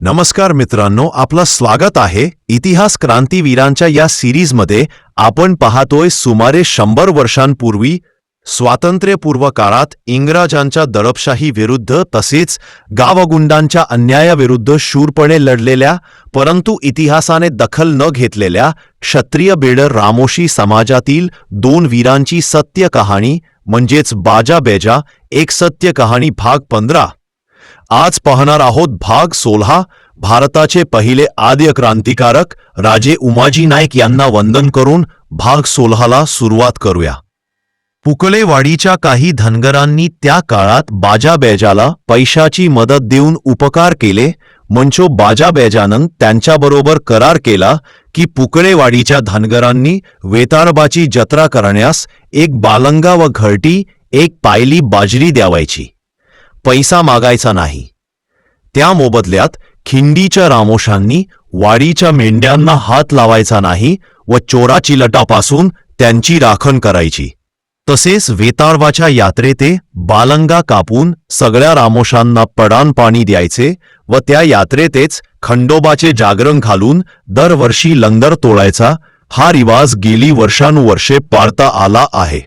नमस्कार मित्रांनो आपलं स्वागत आहे इतिहास क्रांतीवीरांच्या या सिरीजमध्ये. आपण पाहतोय सुमारे शंभर वर्षांपूर्वी स्वातंत्र्यपूर्व काळात इंग्रजांच्या दडपशाही विरुद्ध तसेच गावगुंडांच्या अन्यायाविरुद्ध शूरपणे लढलेल्या परंतु इतिहासाने दखल न घेतलेल्या क्षत्रिय बेडर रामोशी समाजातील दोन वीरांची सत्य कहाणी म्हणजेच बाजा बेजा एक सत्य कहाणी भाग पंधरा. आज पाहणार आहोत भाग सोळा भारताचे पहिले आद्य क्रांतिकारक राजे उमाजी नाईक यांना वंदन करून भाग सोळाला सुरुवात करूया. पुकळेवाडीच्या काही धनगरांनी त्या काळात बाजाबेजाला पैशाची मदत देऊन उपकार केले म्हणजे बाजाबेजानं त्यांच्याबरोबर करार केला की पुकळेवाडीच्या धनगरांनी वेताळबाची जत्रा करण्यास एक बालंगा व घरटी एक पायली बाजरी द्यावायची. पैसा मागायचा नाही. त्या मोबदल्यात खिंडीच्या रामोशांनी वाडीच्या मेंढ्यांना हात लावायचा नाही व चोराची लटापासून त्यांची राखण करायची. तसेच वेताळवाच्या यात्रेते बालंगा कापून सगळ्या रामोशांना पडान पाणी द्यायचे व त्या यात्रेतेच खंडोबाचे जागरण घालून दरवर्षी लंगर तोडायचा हा रिवाज गेली वर्षानुवर्षे पाळता आला आहे.